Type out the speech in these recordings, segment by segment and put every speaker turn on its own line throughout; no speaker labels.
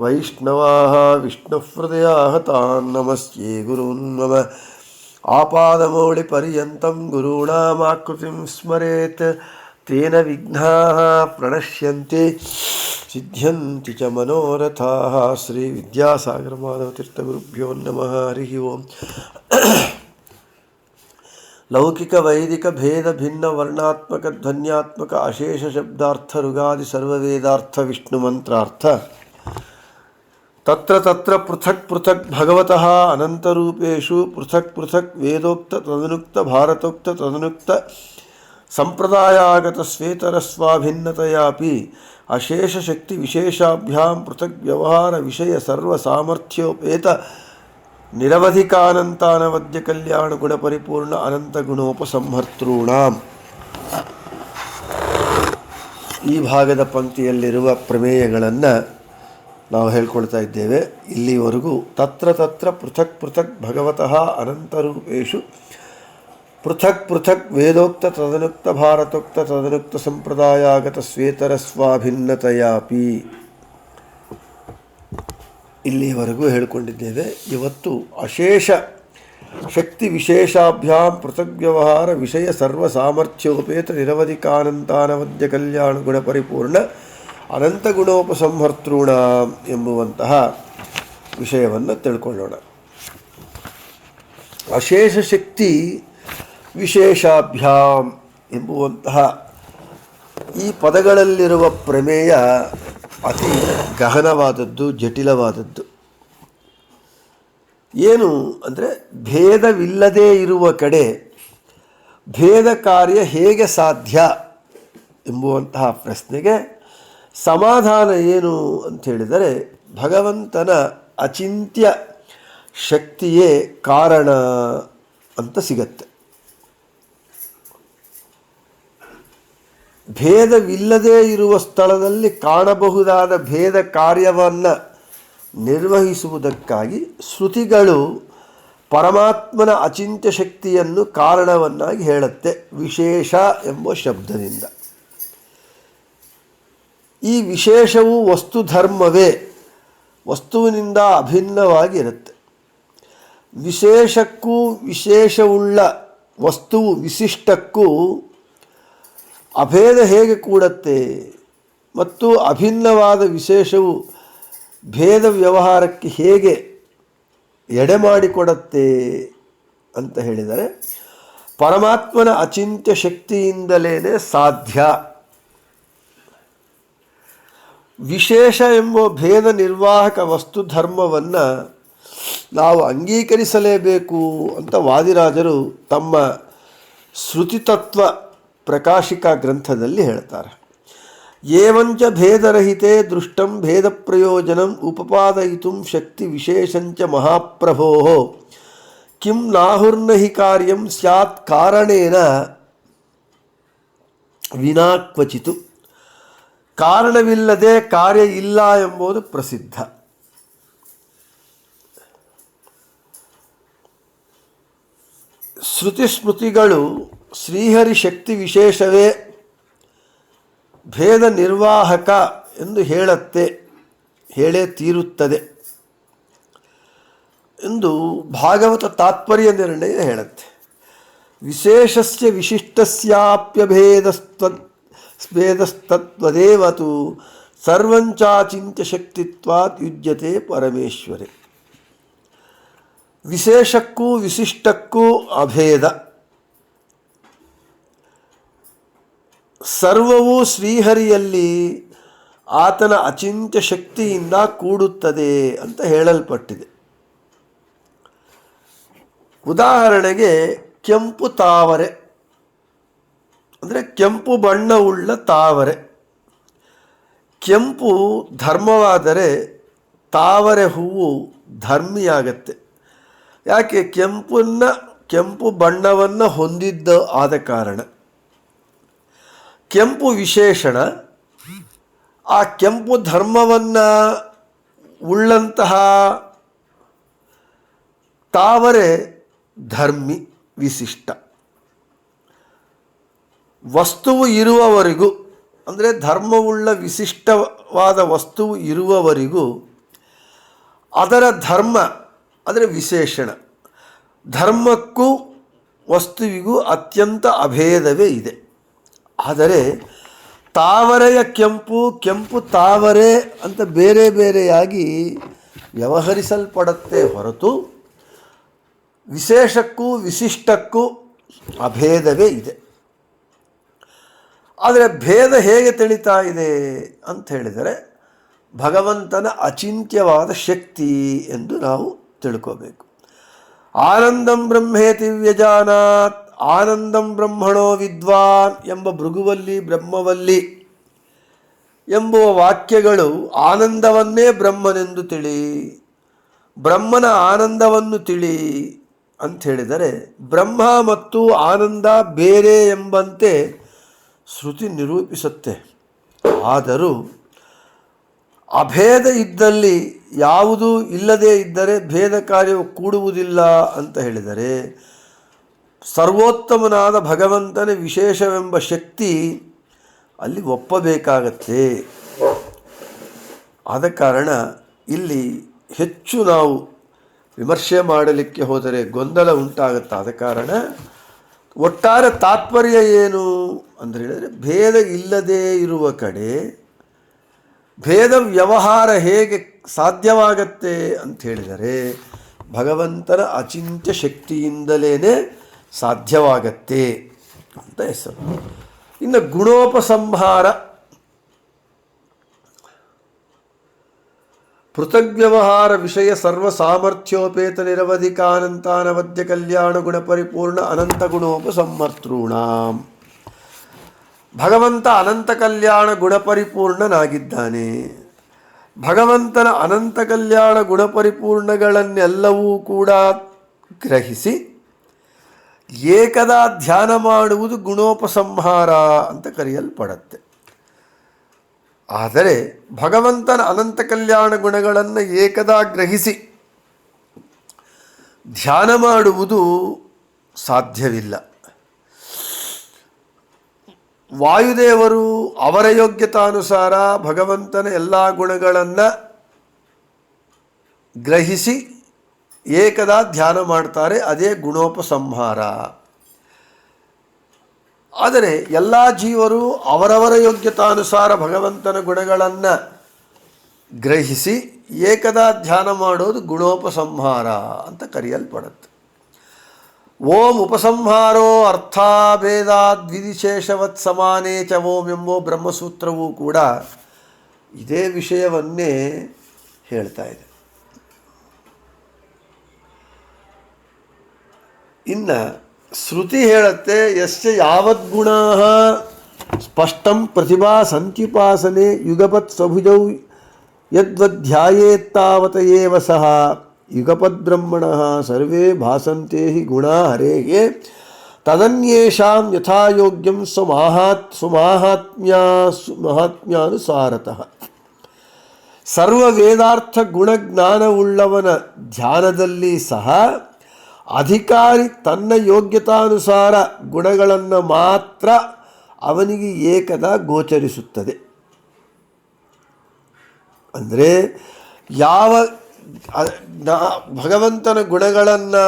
वैष्णवाः विष्णुहृदयाः तान् नमस्ये गुरून् मम आपादमौलिपर्यन्तं गुरूणामाकृतिं स्मरेत् तेन विघ्नाः प्रणश्यन्ति, सिद्ध्यन्ति च मनोरथाः। श्रीविद्यासागरमाधवतीर्थगुरुभ्यो नमः। हरिः ओम्। लौकिक वैदिक भिन्न वर्णात्मक ध्वन्यात्मक अशेष शब्दार्थ ತತ್ರ ತತ್ರ ಪೃಥಕ್ ಪೃಥಕ್ ಭಗವತಃ ಅನಂತರೂಪೇಷು ಪೃಥಕ್ ಪೃಥಕ್ ವೇದೋಕ್ತ ತದನುಕ್ತ ಭಾರತೋಕ್ತ ತದನುಕ್ತ ಸಂಪ್ರದಾಯಾಗತ ಸ್ವೇತರ ಸ್ವಾಭಿನ್ನತೆಯಾಪಿ ಅಶೇಷ ಶಕ್ತಿ ವಿಶೇಷಾಭ್ಯಾಂ ಪೃಥಕ್ ವ್ಯವಹಾರ ವಿಷಯ ಸರ್ವ ಸಾಮರ್ಥ್ಯೋಪೇತ ನಿರವಧಿಕಾನಂತಾನವದ್ಯ ಕಲ್ಯಾಣ ಗುಣ ಪರಿಪೂರ್ಣ ಅನಂತ ಗುಣೋಪಸಂಹರ್ತॄಣಾಂ ಈ ಭಾಗದ ಪಂಕ್ತಿಯಲ್ಲಿರುವ ಪ್ರಮೇಯಗಳನ್ನು ನಾವು ಹೇಳ್ಕೊಳ್ತಾ ಇದ್ದೇವೆ. ಇಲ್ಲಿವರೆಗೂ ತತ್ರ ತತ್ರ ಪೃಥಕ್ ಪೃಥಕ್ ಭಗವತಃ ಅನಂತರೂಪೇಶು ಪೃಥಕ್ ಪೃಥಕ್ ವೇದೋಕ್ತ ತದನುಕ್ತ ಭಾರತೋಕ್ತ ತದನುಕ್ತ ಸಂಪ್ರದಾಯಾಗತ ಸ್ವೇತರ ಸ್ವಾಭಿನ್ನತೆಯಾಪಿ. ಇಲ್ಲಿವರೆಗೂ ಹೇಳಿಕೊಂಡಿದ್ದೇವೆ. ಇವತ್ತು ಅಶೇಷ ಶಕ್ತಿ ವಿಶೇಷಾಭ್ಯಾಂ ಪೃಥಕ್ ವ್ಯವಹಾರ ವಿಷಯ ಸರ್ವ ಸಾಮರ್ಥ್ಯೋಪೇತ ನಿರವಧಿಕಾನಂತಾನವದ್ಯ ಕಲ್ಯಾಣ ಗುಣ ಪರಿಪೂರ್ಣ. ಅನಂತ ಗುಣೋಪಸಂಹರ್ತೃಣ ಎಂಬುವಂತಹ ವಿಷಯವನ್ನು ತಿಳ್ಕೊಳ್ಳೋಣ. ಅಶೇಷ ಶಕ್ತಿ ವಿಶೇಷಾಭ್ಯಾಮ್ ಎಂಬುವಂತಹ ಈ ಪದಗಳಲ್ಲಿರುವ ಪ್ರಮೇಯ ಅತಿ ಗಹನವಾದದ್ದು, ಜಟಿಲವಾದದ್ದು. ಏನು ಅಂದರೆ ಭೇದವಿಲ್ಲದೇ ಇರುವ ಕಡೆ ಭೇದ ಕಾರ್ಯ ಹೇಗೆ ಸಾಧ್ಯ ಎಂಬುವಂತಹ ಪ್ರಶ್ನೆಗೆ ಸಮಾಧಾನ ಏನು ಅಂತ ಹೇಳಿದರೆ ಭಗವಂತನ ಅಚಿಂತ್ಯ ಶಕ್ತಿಯೇ ಕಾರಣ ಅಂತ ಸಿಗತ್ತೆ. ಭೇದವಿಲ್ಲದೇ ಇರುವ ಸ್ಥಳದಲ್ಲಿ ಕಾಣಬಹುದಾದ ಭೇದ ಕಾರ್ಯವನ್ನು ನಿರ್ವಹಿಸುವುದಕ್ಕಾಗಿ ಶ್ರುತಿಗಳು ಪರಮಾತ್ಮನ ಅಚಿಂತ್ಯ ಶಕ್ತಿಯನ್ನು ಕಾರಣವನ್ನಾಗಿ ಹೇಳುತ್ತೆ ವಿಶೇಷ ಎಂಬ ಶಬ್ದದಿಂದ. ಈ ವಿಶೇಷವು ವಸ್ತು ಧರ್ಮವೇ. ವಸ್ತುವಿನಿಂದ ಅಭಿನ್ನವಾಗಿರುತ್ತೆ. ವಿಶೇಷಕ್ಕೂ ವಿಶೇಷವುಳ್ಳ ವಸ್ತುವು ವಿಶಿಷ್ಟಕ್ಕೂ ಅಭೇದ ಹೇಗೆ ಕೂಡತ್ತೆ? ಮತ್ತು ಅಭಿನ್ನವಾದ ವಿಶೇಷವು ಭೇದ ವ್ಯವಹಾರಕ್ಕೆ ಹೇಗೆ ಎಡೆ ಮಾಡಿಕೊಡತ್ತೆ ಅಂತ ಹೇಳಿದರೆ, ಪರಮಾತ್ಮನ ಅಚಿಂತ್ಯ ಶಕ್ತಿಯಿಂದಲೇ ಸಾಧ್ಯ. ವಿಶೇಷ ಎಂಬ ಭೇದ ನಿರ್ವಾಹಕ ವಸ್ತು ಧರ್ಮವನ್ನು ನಾವು ಅಂಗೀಕರಿಸಲೇಬೇಕು ಅಂತ ವಾದಿರಾಜರು ತಮ್ಮ ಶ್ರುತಿತತ್ವ ಪ್ರಕಾಶಿಕ ಗ್ರಂಥದಲ್ಲಿ ಹೇಳ್ತಾರೆ. ಏವಂಚ ಭೇದರಹಿತೆ ದೃಷ್ಟಂ ಭೇದ ಪ್ರಯೋಜನಂ ಉಪಪಾದಯಿತು ಶಕ್ತಿ ವಿಶೇಷಂಚ ಮಹಾಪ್ರಭೋ. ಕಿಂ ನಾಹುರ್ನ ಹಿ ಕಾರ್ಯಂ ಸ್ಯಾತ್ ಕಾರಣೇನ ವಿನಾ ಕ್ವಚಿತು. ಕಾರಣವಿಲ್ಲದೆ ಕಾರ್ಯ ಇಲ್ಲ ಎಂಬುದು ಪ್ರಸಿದ್ಧ. ಶ್ರುತಿ ಸ್ಮೃತಿಗಳು ಶ್ರೀಹರಿ ಶಕ್ತಿ ವಿಶೇಷವೇ ಭೇದ ನಿರ್ವಾಹಕ ಎಂದು ಹೇಳತ್ತೆ, ಹೇಳೇ ತೀರುತ್ತದೆ ಎಂದು ಭಾಗವತ ತಾತ್ಪರ್ಯ ನಿರ್ಣಯ ಹೇಳುತ್ತೆ. ವಿಶೇಷಸ್ಯ ವಿಶಿಷ್ಟಸ್ಯಾಪ್ಯಭೇದಸ್ತ್ವ ಭೇದಸ್ತತ್ವದೇವತು ಸರ್ವಂಚಾಚಿಂತ್ಯ ಶಕ್ತಿತ್ವಾತ್ ಯುಜ್ಯತೆ ಪರಮೇಶ್ವರಿ. ವಿಶೇಷಕ್ಕೂ ವಿಶಿಷ್ಟಕ್ಕೂ ಅಭೇದ. ಸರ್ವವು ಶ್ರೀಹರಿಯಲ್ಲಿ ಆತನ ಅಚಿಂತ್ಯ ಶಕ್ತಿಯಿಂದ ಕೂಡುತ್ತದೆ ಅಂತ ಹೇಳಲ್ಪಟ್ಟಿದೆ. ಉದಾಹರಣೆಗೆ ಕೆಂಪು ತಾವರೆ. ಅಂದರೆ ಕೆಂಪು ಬಣ್ಣವುಳ್ಳ ತಾವರೆ. ಕೆಂಪು ಧರ್ಮವಾದರೆ ತಾವರೆ ಹೂವು ಧರ್ಮಿಯಾಗತ್ತೆ. ಯಾಕೆ? ಕೆಂಪನ್ನು, ಕೆಂಪು ಬಣ್ಣವನ್ನು ಹೊಂದಿದ್ದ ಆದ ಕಾರಣ. ಕೆಂಪು ವಿಶೇಷಣ, ಆ ಕೆಂಪು ಧರ್ಮವನ್ನು ಉಳ್ಳಂತಹ ತಾವರೆ ಧರ್ಮಿ ವಿಶಿಷ್ಟ. ವಸ್ತುವು ಇರುವವರೆಗೂ, ಅಂದರೆ ಧರ್ಮವುಳ್ಳ ವಿಶಿಷ್ಟವಾದ ವಸ್ತುವು ಇರುವವರೆಗೂ ಅದರ ಧರ್ಮ, ಅಂದರೆ ವಿಶೇಷಣ. ಧರ್ಮಕ್ಕೂ ವಸ್ತುವಿಗೂ ಅತ್ಯಂತ ಅಭೇದವೇ ಇದೆ. ಆದರೆ ತಾವರೆಯ ಕೆಂಪು ಕೆಂಪು ತಾವರೆ ಅಂತ ಬೇರೆ ಬೇರೆಯಾಗಿ ವ್ಯವಹರಿಸಲ್ಪಡುತ್ತೆ ಹೊರತು ವಿಶೇಷಕ್ಕೂ, ವಿಶಿಷ್ಟಕ್ಕೂ ಅಭೇದವೇ ಇದೆ. ಆದರೆ ಭೇದ ಹೇಗೆ ತಿಳಿತಾ ಇದೆ ಅಂತ ಹೇಳಿದರೆ ಭಗವಂತನ ಅಚಿಂತ್ಯವಾದ ಶಕ್ತಿ ಎಂದು ನಾವು ತಿಳ್ಕೋಬೇಕು. ಆನಂದಂ ಬ್ರಹ್ಮೇತಿ ವ್ಯಜಾನಾತ್, ಆನಂದಂ ಬ್ರಹ್ಮಣೋ ವಿದ್ವಾನ್ ಎಂಬ ಭೃಗುವಲ್ಲಿ, ಬ್ರಹ್ಮವಲ್ಲಿ ಎಂಬುವ ವಾಕ್ಯಗಳು ಆನಂದವನ್ನೇ ಬ್ರಹ್ಮನೆಂದು ತಿಳಿ, ಬ್ರಹ್ಮನ ಆನಂದವನ್ನು ತಿಳಿ ಅಂತ ಹೇಳಿದರೆ ಬ್ರಹ್ಮ ಮತ್ತು ಆನಂದ ಬೇರೆ ಎಂಬಂತೆ ಶ್ರುತಿ ನಿರೂಪಿಸುತ್ತೆ. ಆದರೂ ಅಭೇದ ಇದ್ದಲ್ಲಿ ಯಾವುದು ಇಲ್ಲದೇ ಇದ್ದರೆ ಭೇದ ಕಾರ್ಯವು ಕೂಡುವುದಿಲ್ಲ ಅಂತ ಹೇಳಿದರೆ, ಸರ್ವೋತ್ತಮನಾದ ಭಗವಂತನ ವಿಶೇಷವೆಂಬ ಶಕ್ತಿ ಅಲ್ಲಿ ಒಪ್ಪಬೇಕಾಗತ್ತೆ. ಆದ ಕಾರಣ ಇಲ್ಲಿ ಹೆಚ್ಚು ನಾವು ವಿಮರ್ಶೆ ಮಾಡಲಿಕ್ಕೆ ಹೋದರೆ ಗೊಂದಲ ಉಂಟಾಗುತ್ತೆ ಆದ ಕಾರಣ ಒಟ್ಟಾರೆ ತಾತ್ಪರ್ಯ ಏನು ಅಂತ ಹೇಳಿದರೆ ಭೇದ ಇಲ್ಲದೇ ಇರುವ ಕಡೆ ಭೇದ ವ್ಯವಹಾರ ಹೇಗೆ ಸಾಧ್ಯವಾಗತ್ತೆ ಅಂತ ಹೇಳಿದರೆ ಭಗವಂತನ ಅಚಿಂತ್ಯ ಶಕ್ತಿಯಿಂದಲೇ ಸಾಧ್ಯವಾಗತ್ತೆ ಅಂತ ಹೆಸರು. ಇನ್ನು ಗುಣೋಪಸಂಹಾರ ಪೃಥಗ್ವ್ಯವಹಾರ ವಿಷಯ ಸರ್ವ ಸಾಮರ್ಥ್ಯೋಪೇತ ನಿರವಧಿಕಾನಂತಾನವದ್ಯ ಕಲ್ಯಾಣ ಗುಣ ಪರಿಪೂರ್ಣ ಅನಂತ ಗುಣೋಪಸಂಹರ್ತೃಣಾಂ ಭಗವಂತ ಅನಂತ ಕಲ್ಯಾಣ ಗುಣಪರಿಪೂರ್ಣನಾಗಿದ್ದಾನೆ ಭಗವಂತನ ಅನಂತ ಕಲ್ಯಾಣ ಗುಣಪರಿಪೂರ್ಣಗಳನ್ನೆಲ್ಲವೂ ಕೂಡ ಗ್ರಹಿಸಿ ಏಕದಾ ಧ್ಯಾನ ಮಾಡುವುದು ಗುಣೋಪಸಂಹಾರ ಅಂತ ಕರೆಯಲ್ಪಡತ್ತೆ. ಆದರೆ ಭಗವಂತನ ಅನಂತ ಕಲ್ಯಾಣ ಗುಣಗಳನ್ನು ಏಕದಾ ಗ್ರಹಿಸಿ ಧ್ಯಾನ ಮಾಡುವುದು ಸಾಧ್ಯವಿಲ್ಲ. ವಾಯುದೇವರು ಅವರ ಯೋಗ್ಯತಾನುಸಾರ ಭಗವಂತನ ಎಲ್ಲ ಗುಣಗಳನ್ನು ಗ್ರಹಿಸಿ ಏಕದಾ ಧ್ಯಾನ ಮಾಡ್ತಾರೆ, ಅದೇ ಗುಣೋಪಸಂಹಾರ. ಆದರೆ ಎಲ್ಲ ಜೀವರು ಅವರವರ ಯೋಗ್ಯತಾನುಸಾರ ಭಗವಂತನ ಗುಣಗಳನ್ನು ಗ್ರಹಿಸಿ ಏಕದಾ ಧ್ಯಾನ ಮಾಡೋದು ಗುಣೋಪಸಂಹಾರ ಅಂತ ಕರೆಯಲ್ಪಡುತ್ತೆ. ಓಂ ಉಪಸಂಹಾರೋ ಅರ್ಥಾಭೇದಾದ್ವಿಧಿಶೇಷವತ್ ಸಮಾನೇ ಚ ಓಂ ಎಂಬೋ ಬ್ರಹ್ಮಸೂತ್ರವೂ ಕೂಡ ಇದೇ ವಿಷಯವನ್ನೇ ಹೇಳ್ತಾ ಇದೆ. ಇನ್ನು ಶ್ರುತಿ ಹೇಳುತ್ತೆ ಯಶ್ಚ ಯಾವದ್ಗುಣ ಸ್ಪಷ್ಟಂ ಪ್ರತಿಭಾ ಸಂತ್ಯುಪಾಸನೆ ಯುಗಪತ್ ಸ್ವಭುಜೌ ಯದ್ವಧ್ಯಾಯೇತ್ತಾವತ ಏವ ಸಹ ಯುಗಪದ್ಬ್ರಹ್ಮಣ ಸರ್ವೇ ಭಾಸಂತೆ ಹಿ ಗುಣ ಹರೇಗೆ ತದನ್ಯೇಷಾಂ ಯಥಾಯೋಗ್ಯಂ ಸ್ವಮಾಹಾತ್ ಸ್ವಮಾಹಾತ್ಮ್ಯ ಮಹಾತ್ಮ್ಯಾನುಸಾರತಃ ಸರ್ವ ವೇದಾರ್ಥ ಗುಣಜ್ಞಾನವುಳ್ಳವನ ಧ್ಯಾನದಲ್ಲಿ ಸಹ ಅಧಿಕಾರಿ ತನ್ನ ಯೋಗ್ಯತಾನುಸಾರ ಗುಣಗಳನ್ನು ಮಾತ್ರ ಅವನಿಗೆ ಏಕದ ಗೋಚರಿಸುತ್ತದೆ. ಅಂದರೆ ಯಾವ ಭಗವಂತನ ಗುಣಗಳನ್ನು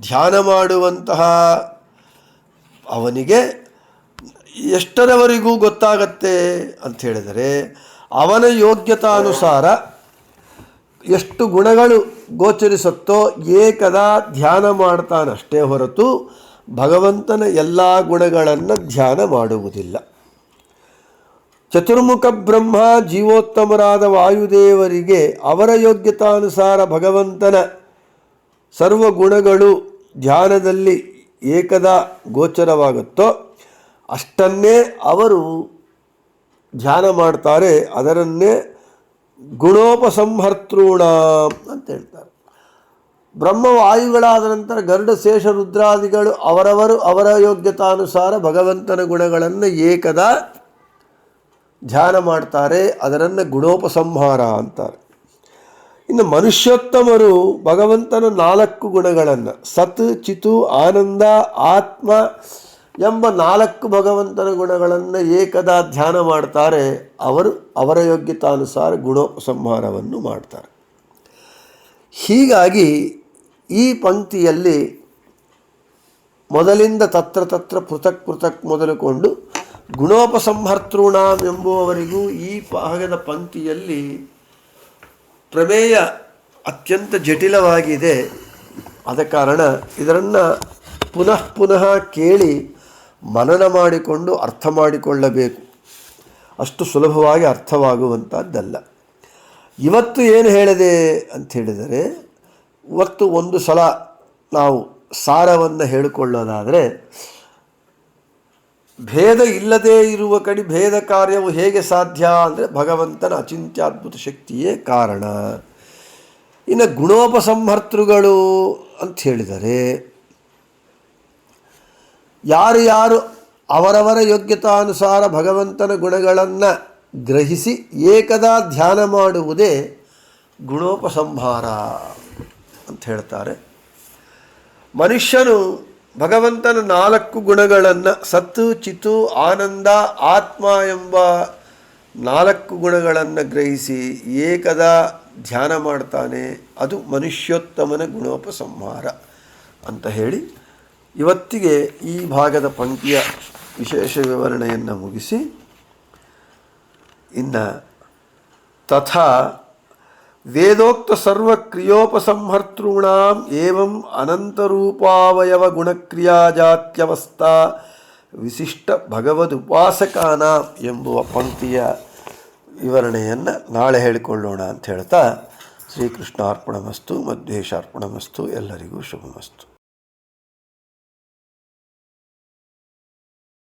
ಧ್ಯಾನ ಮಾಡುವಂತಹ ಅವನಿಗೆ ಎಷ್ಟರವರೆಗೂ ಗೊತ್ತಾಗತ್ತೆ ಅಂತ ಹೇಳಿದರೆ ಅವನ ಯೋಗ್ಯತಾನುಸಾರ ಎಷ್ಟು ಗುಣಗಳು ಗೋಚರಿಸುತ್ತೋ ಏಕದಾ ಧ್ಯಾನ ಮಾಡ್ತಾನಷ್ಟೇ ಹೊರತು ಭಗವಂತನ ಎಲ್ಲ ಗುಣಗಳನ್ನು ಧ್ಯಾನ ಮಾಡುವುದಿಲ್ಲ. ಚತುರ್ಮುಖ ಬ್ರಹ್ಮ ಜೀವೋತ್ತಮರಾದ ವಾಯುದೇವರಿಗೆ ಅವರ ಯೋಗ್ಯತಾನುಸಾರ ಭಗವಂತನ ಸರ್ವ ಗುಣಗಳು ಧ್ಯಾನದಲ್ಲಿ ಏಕದ ಗೋಚರವಾಗುತ್ತೋ ಅಷ್ಟನ್ನೇ ಅವರು ಧ್ಯಾನ ಮಾಡ್ತಾರೆ, ಅದರನ್ನೇ ಗುಣೋಪಸಂಹರ್ತೃಣ ಅಂತ ಹೇಳ್ತಾರೆ. ಬ್ರಹ್ಮವಾಯುಗಳಾದ ನಂತರ ಗರುಡ ಶೇಷ ರುದ್ರಾದಿಗಳು ಅವರವರು ಅವರ ಯೋಗ್ಯತಾನುಸಾರ ಭಗವಂತನ ಗುಣಗಳನ್ನು ಏಕದ ಧ್ಯಾನ ಮಾಡ್ತಾರೆ, ಅದರನ್ನು ಗುಣೋಪಸಂಹಾರ ಅಂತಾರೆ. ಇನ್ನು ಮನುಷ್ಯೋತ್ತಮರು ಭಗವಂತನ ನಾಲ್ಕು ಗುಣಗಳನ್ನು, ಸತ್ ಚಿತು ಆನಂದ, ಆತ್ಮ ಎಂಬ ನಾಲ್ಕು ಭಗವಂತನ ಗುಣಗಳನ್ನು ಏಕದಾ ಧ್ಯಾನ ಮಾಡ್ತಾರೆ, ಅವರು ಅವರ ಯೋಗ್ಯತಾನುಸಾರ ಗುಣೋಪಸಂಹಾರವನ್ನು ಮಾಡ್ತಾರೆ. ಹೀಗಾಗಿ ಈ ಪಂಕ್ತಿಯಲ್ಲಿ ಮೊದಲಿಂದ ತತ್ರ ತತ್ರ ಪೃಥಕ್ ಪೃಥಕ್ ಮೊದಲುಕೊಂಡು ಗುಣೋಪಸಂಹರ್ತೃಣಾಂ ಎಂಬುವವರಿಗೂ ಈ ಭಾಗದ ಪಂಕ್ತಿಯಲ್ಲಿ ಪ್ರಮೇಯ ಅತ್ಯಂತ ಜಟಿಲವಾಗಿದೆ. ಆದ ಕಾರಣ ಇದರನ್ನು ಪುನಃ ಪುನಃ ಕೇಳಿ ಮನನ ಮಾಡಿಕೊಂಡು ಅರ್ಥ ಮಾಡಿಕೊಳ್ಳಬೇಕು. ಅಷ್ಟು ಸುಲಭವಾಗಿ ಅರ್ಥವಾಗುವಂಥದ್ದಲ್ಲ ಇವತ್ತು ಏನು ಹೇಳಿದೆ ಅಂತ ಹೇಳಿದರೆ, ಇವತ್ತು ಒಂದು ಸಲ ನಾವು ಸಾರವನ್ನು ಹೇಳಿಕೊಳ್ಳೋದಾದರೆ, ಭೇದ ಇಲ್ಲದೇ ಇರುವ ಕಡೆ ಭೇದ ಕಾರ್ಯವು ಹೇಗೆ ಸಾಧ್ಯ ಅಂದರೆ ಭಗವಂತನ ಅಚಿಂತ್ಯದ್ಭುತ ಶಕ್ತಿಯೇ ಕಾರಣ. ಇನ್ನು ಗುಣೋಪಸಂಹರ್ತೃಗಳು ಅಂತ ಹೇಳಿದರೆ ಯಾರು ಯಾರು ಅವರವರ ಯೋಗ್ಯತಾನುಸಾರ ಭಗವಂತನ ಗುಣಗಳನ್ನು ಗ್ರಹಿಸಿ ಏಕದಾ ಧ್ಯಾನ ಮಾಡುವುದೇ ಗುಣೋಪಸಂಹಾರ ಅಂತ ಹೇಳ್ತಾರೆ. ಮನುಷ್ಯನು ಭಗವಂತನ ನಾಲ್ಕು ಗುಣಗಳನ್ನು ಸತ್ತು ಚಿತು ಆನಂದ, ಆತ್ಮ ಎಂಬ ನಾಲ್ಕು ಗುಣಗಳನ್ನು ಗ್ರಹಿಸಿ ಏಕದ ಧ್ಯಾನ ಮಾಡ್ತಾನೆ. ಅದು ಮನುಷ್ಯೋತ್ತಮನ ಗುಣೋಪಸಂಹಾರ ಅಂತ ಹೇಳಿ ಇವತ್ತಿಗೆ ಈ ಭಾಗದ ಪಂಕ್ತಿಯ ವಿಶೇಷ ವಿವರಣೆಯನ್ನು ಮುಗಿಸಿ, ಇನ್ನು ತಥಾ ವೇದೋಕ್ತ ಸರ್ವಕ್ರಿಯೋಪಸಂಹರ್ತॄಣಾಂ ಏವಂ ಅನಂತರೂಪಾವಯವ ಗುಣಕ್ರಿಯಾಜಾತ್ಯವಸ್ಥಾ ವಿಶಿಷ್ಟ ಭಗವದುಪಾಸಕಾನಾಂ ಎಂಬುವ ಪಂಕ್ತಿಯ ವಿವರಣೆಯನ್ನು ನಾಳೆ ಹೇಳಿಕೊಳ್ಳೋಣ ಅಂತ ಹೇಳ್ತಾ ಶ್ರೀಕೃಷ್ಣ ಅರ್ಪಣಮಸ್ತು ಮಧ್ವೇಶ ಅರ್ಪಣಮಸ್ತು ಎಲ್ಲರಿಗೂ ಶುಭಮಸ್ತು.